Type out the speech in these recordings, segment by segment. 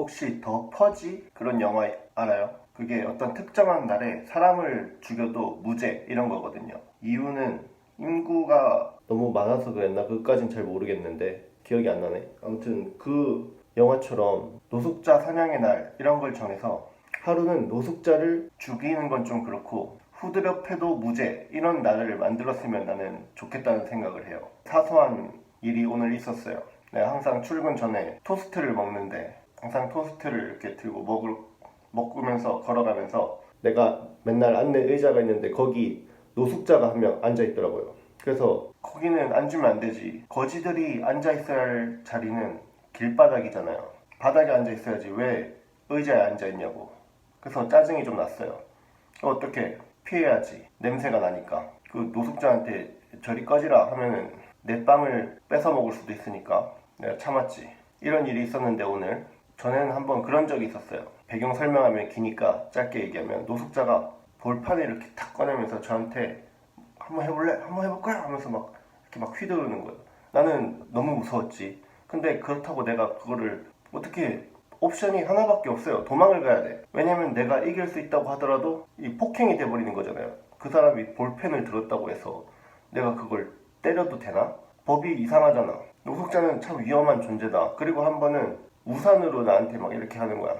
혹시 더 퍼지 그런 영화 알아요? 그게 어떤 특정한 날에 사람을 죽여도 무죄 이런 거거든요. 이유는 인구가 너무 많아서 그랬나 그것까진 잘 모르겠는데 기억이 안 나네. 아무튼 그 영화처럼 노숙자 사냥의 날 이런 걸 정해서 하루는 노숙자를 죽이는 건 좀 그렇고 후드려 패도 무죄 이런 날을 만들었으면 나는 좋겠다는 생각을 해요. 사소한 일이 오늘 있었어요. 내가 항상 출근 전에 토스트를 먹는데 항상 토스트를 이렇게 들고 먹을 먹으면서 걸어가면서 내가 맨날 앉는 의자가 있는데 거기 노숙자가 한 명 앉아 있더라고요. 그래서 거기는 앉으면 안 되지. 거지들이 앉아 있어야 할 자리는 길바닥이잖아요. 바닥에 앉아 있어야지 왜 의자에 앉아 있냐고. 그래서 짜증이 좀 났어요. 어떻게 피해야지. 냄새가 나니까. 그 노숙자한테 저리 꺼지라 하면은 내 빵을 뺏어 먹을 수도 있으니까 내가 참았지. 이런 일이 있었는데 오늘 전에는 한번 그런 적이 있었어요. 배경 설명하면 기니까 짧게 얘기하면 노숙자가 볼판을 이렇게 탁 꺼내면서 저한테 한번 해볼래? 한번 해볼까? 하면서 막 이렇게 막 휘두르는 거예요. 나는 너무 무서웠지. 근데 그렇다고 내가 그거를 어떻게 옵션이 하나밖에 없어요. 도망을 가야 돼. 왜냐면 내가 이길 수 있다고 하더라도 이 폭행이 돼버리는 거잖아요. 그 사람이 볼펜을 들었다고 해서 내가 그걸 때려도 되나? 법이 이상하잖아. 노숙자는 참 위험한 존재다. 그리고 한 번은 우산으로 나한테 막 이렇게 하는 거야.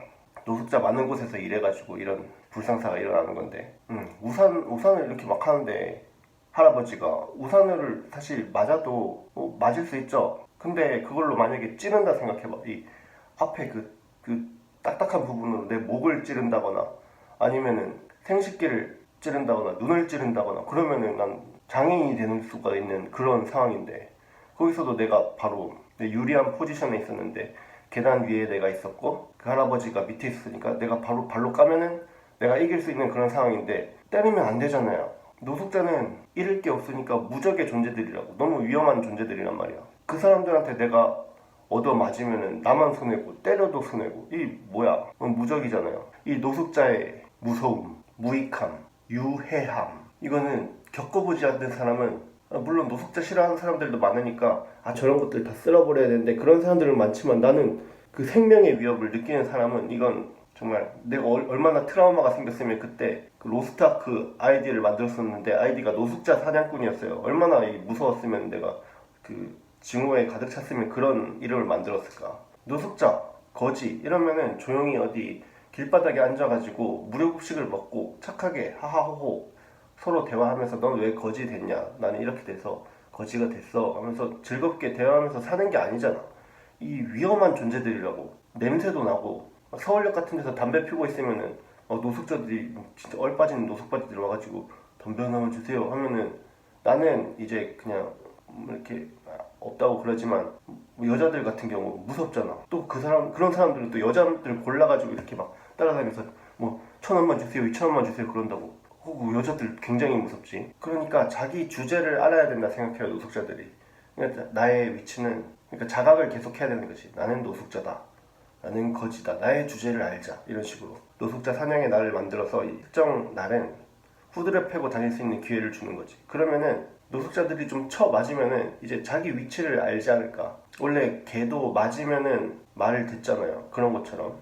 노숙자 많은 곳에서 일해가지고 이런 불상사가 일어나는 건데, 음, 우산 우산을 이렇게 막 하는데 할아버지가 우산을 사실 맞아도 뭐 맞을 수 있죠. 근데 그걸로 만약에 찌른다 생각해봐. 이 앞에 그, 그 딱딱한 부분으로 내 목을 찌른다거나 아니면은 생식기를 찌른다거나 눈을 찌른다거나 그러면은 난 장애인이 되는 수가 있는 그런 상황인데 거기서도 내가 바로 내 유리한 포지션에 있었는데 계단 위에 내가 있었고 그 할아버지가 밑에 있으니까 내가 바로 발로 까면은 내가 이길 수 있는 그런 상황인데 때리면 안 되잖아요. 노숙자는 잃을 게 없으니까 무적의 존재들이라고 너무 위험한 존재들이란 말이야. 그 사람들한테 내가 얻어 맞으면은 나만 손해고 때려도 손해고 이 뭐야 무적이잖아요. 이 노숙자의 무서움, 무익함, 유해함 이거는 겪어보지 않는 사람은 아, 물론 노숙자 싫어하는 사람들도 많으니까 아 저런 것들 다 쓸어버려야 되는데 그런 사람들은 많지만 나는 그 생명의 위협을 느끼는 사람은 이건 정말 내가 얼- 얼마나 트라우마가 생겼으면 그때 그 로스트아크 아이디를 만들었었는데 아이디가 노숙자 사냥꾼이었어요. 얼마나 이 무서웠으면 내가 그 증오에 가득 찼으면 그런 이름을 만들었을까. 노숙자, 거지 이러면은 조용히 어디 길바닥에 앉아가지고 무료급식을 먹고 착하게 하하호호 서로 대화하면서 넌 왜 거지 됐냐? 나는 이렇게 돼서 거지가 됐어 하면서 즐겁게 대화하면서 사는 게 아니잖아. 이 위험한 존재들이라고 냄새도 나고 서울역 같은 데서 담배 피고 있으면은 어, 노숙자들이 진짜 얼빠진 노숙바지들 와가지고 담배 하나만 주세요 하면은 나는 이제 그냥 뭐 이렇게 없다고 그러지만 뭐 여자들 같은 경우 무섭잖아. 또 그 사람 그런 사람들은 또 여자들 골라가지고 이렇게 막 따라다니면서 뭐 천 원만 주세요, 이천 원만 주세요 그런다고. 어, 여자들 굉장히 무섭지. 그러니까 자기 주제를 알아야 된다 생각해요 노숙자들이. 그러니까 나의 위치는 그러니까 자각을 계속해야 되는 거지. 나는 노숙자다. 나는 거지다. 나의 주제를 알자. 이런 식으로 노숙자 사냥의 날을 만들어서 이 특정 날은 후드려 패고 다닐 수 있는 기회를 주는 거지. 그러면은 노숙자들이 좀 쳐 맞으면은 이제 자기 위치를 알지 않을까. 원래 개도 맞으면은 말을 듣잖아요. 그런 것처럼